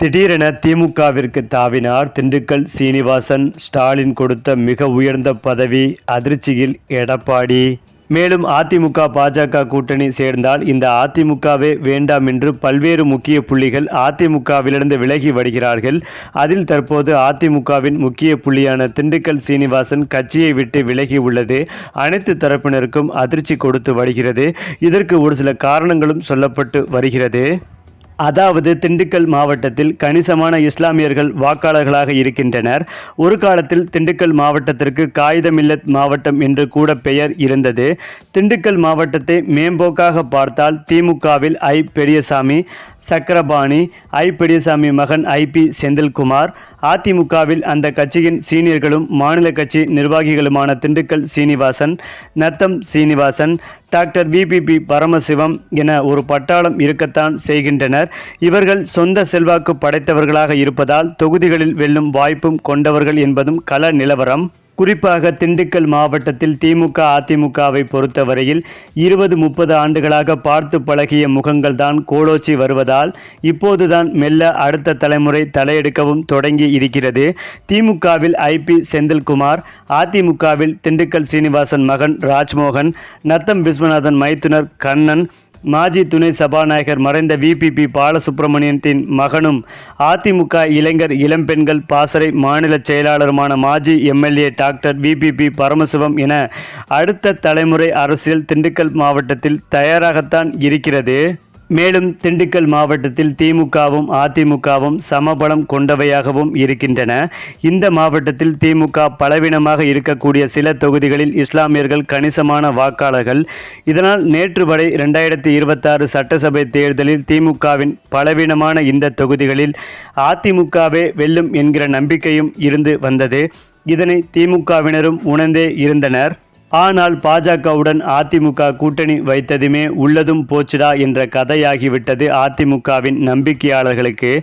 திடீரென திமுகவிற்கு தாவினார் திண்டுக்கல் சீனிவாசன். ஸ்டாலின் கொடுத்த மிக உயர்ந்த பதவி அதிர்ச்சியில் எடப்பாடி. மேலும் அதிமுக பாஜக கூட்டணி சேர்ந்தால் இந்த அதிமுகவே வேண்டாம் என்று பல்வேறு முக்கிய புள்ளிகள் அதிமுகவிலிருந்து விலகி வருகிறார்கள். அதில் தற்போது அதிமுகவின் முக்கிய புள்ளியான திண்டுக்கல் சீனிவாசன் கட்சியை விட்டு விலகி உள்ளது. அனைத்து தரப்பினருக்கும் அதிர்ச்சி கொடுத்து வருகிறது. இதற்கு ஒரு சில காரணங்களும் சொல்லப்பட்டு வருகிறது. அதாவது திண்டுக்கல் மாவட்டத்தில் கணிசமான இஸ்லாமியர்கள் வாக்காளர்களாக இருக்கின்றனர். ஒரு காலத்தில் திண்டுக்கல் மாவட்டத்திற்கு காகிதமில்லத் மாவட்டம் என்று கூட பெயர் இருந்தது. திண்டுக்கல் மாவட்டத்தை மேம்போக்காக பார்த்தால் திமுகவில் ஐ. பெரியசாமி சக்கரபாணி ஐ. பெரியசாமி மகன் ஐ. பி. செந்தில்குமார். அதிமுகவில் அந்த கட்சியின் சீனியர்களும் மாநில கட்சி நிர்வாகிகளுமான திண்டுக்கல் சீனிவாசன் நத்தம் சீனிவாசன் டாக்டர் விபிபி பரமசிவம் என ஒரு பட்டாளம் இருக்கத்தான் செய்கின்றனர். இவர்கள் சொந்த செல்வாக்கு படைத்தவர்களாக இருப்பதால் தொகுதிகளில் வெல்லும் வாய்ப்பும் கொண்டவர்கள் என்பதும் கள நிலவரம். குறிப்பாக திண்டுக்கல் மாவட்டத்தில் திமுக அதிமுகவை பொறுத்தவரையில் இருபது முப்பது ஆண்டுகளாக பார்த்து பழகிய முகங்கள் தான் கோலோச்சி வருவதால் இப்போதுதான் மெல்ல அடுத்த தலைமுறை தலையெடுக்கவும் தொடங்கி இருக்கிறது. திமுகவில் ஐபி செந்தில்குமார் அதிமுகவில் திண்டுக்கல் சீனிவாசன் மகன் ராஜ்மோகன் நத்தம் விஸ்வநாதன் மைத்துனர் கண்ணன் மாஜி துணை சபாநாயகர் மறைந்த விபிபி பாலசுப்ரமணியத்தின் மகனும் அதிமுக இளைஞர் இளம்பெண்கள் பாசறை மாநில செயலாளருமான மாஜி எம்எல்ஏ டாக்டர் விபிபி பரமசிவம் என அடுத்த தலைமுறை அரசியல் திண்டுக்கல் மாவட்டத்தில் தயாராகத்தான் இருக்கிறது. மேலும் திண்டுக்கல் மாவட்டத்தில் திமுகவும் அதிமுகவும் சமபலம் கொண்டவையாகவும் இருக்கின்றன. இந்த மாவட்டத்தில் திமுக பலவீனமாக இருக்கக்கூடிய சில தொகுதிகளில் இஸ்லாமியர்கள் கணிசமான வாக்காளர்கள். இதனால் நேற்று வரை இரண்டாயிரத்தி இருபத்தாறு சட்டசபை தேர்தலில் திமுகவின் பலவீனமான இந்த தொகுதிகளில் அதிமுகவே வெல்லும் என்கிற நம்பிக்கையும் இருந்து வந்தது. இதனை திமுகவினரும் உணர்ந்தே இருந்தனர். ஆனால் பாஜகவுடன் அதிமுக கூட்டணி வைத்ததுமே உள்ளதும் போச்சுடா என்ற கதையாகிவிட்டது அதிமுகவின் நம்பிக்கையாளர்களுக்கு.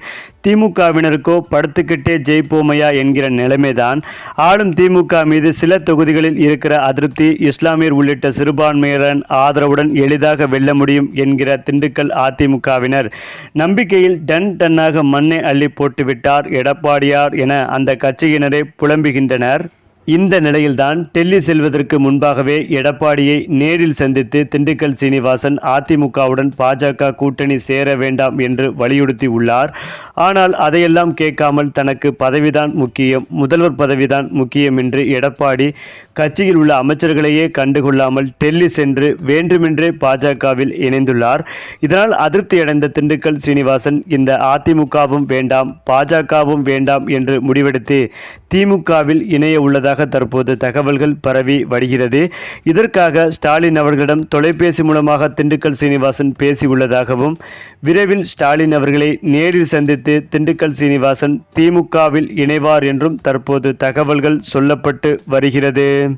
திமுகவினருக்கோ படுத்துக்கிட்டே ஜெயிப்போமையா என்கிற நிலைமைதான். ஆளும் திமுக மீது சில தொகுதிகளில் இருக்கிற அதிருப்தி இஸ்லாமியர் உள்ளிட்ட சிறுபான்மையினரின் ஆதரவுடன் எளிதாக வெல்ல முடியும் என்கிற திண்டுக்கல் அதிமுகவினர். நம்பிக்கையில் டன் டன்னாக மண்ணை அள்ளி போட்டுவிட்டார் எடப்பாடியார் என அந்த கட்சியினரை புலம்புகின்றனர். இந்த நிலையில்தான் டெல்லி செல்வதற்கு முன்பாகவே எடப்பாடியை நேரில் சந்தித்து திண்டுக்கல் சீனிவாசன் அதிமுகவுடன் பாஜக கூட்டணி சேர வேண்டாம் என்று வலியுறுத்தி உள்ளார் ஆனால் அதையெல்லாம் கேட்காமல் தனக்கு பதவிதான் முக்கியம் முதல்வர் பதவிதான் முக்கியம் என்று எடப்பாடி கட்சியில் உள்ள அமைச்சர்களையே கண்டுகொள்ளாமல் டெல்லி சென்று வேண்டுமென்றே பாஜகவில் இணைந்துள்ளார். இதனால் அதிருப்தியடைந்த திண்டுக்கல் சீனிவாசன் இந்த அதிமுகவும் வேண்டாம் பாஜகவும் வேண்டாம் என்று முடிவெடுத்து திமுகவில் இணைய உள்ளதாக தற்போது தகவல்கள் பரவி வருகிறது. இதற்காக ஸ்டாலின் அவர்களிடம் தொலைபேசி மூலமாக திண்டுக்கல் சீனிவாசன் பேசியுள்ளதாகவும் விரைவில் ஸ்டாலின் அவர்களை நேரில் சந்தித்து திண்டுக்கல் சீனிவாசன் திமுகவில் இணைவார் என்றும் தற்போது தகவல்கள் சொல்லப்பட்டு வருகிறது.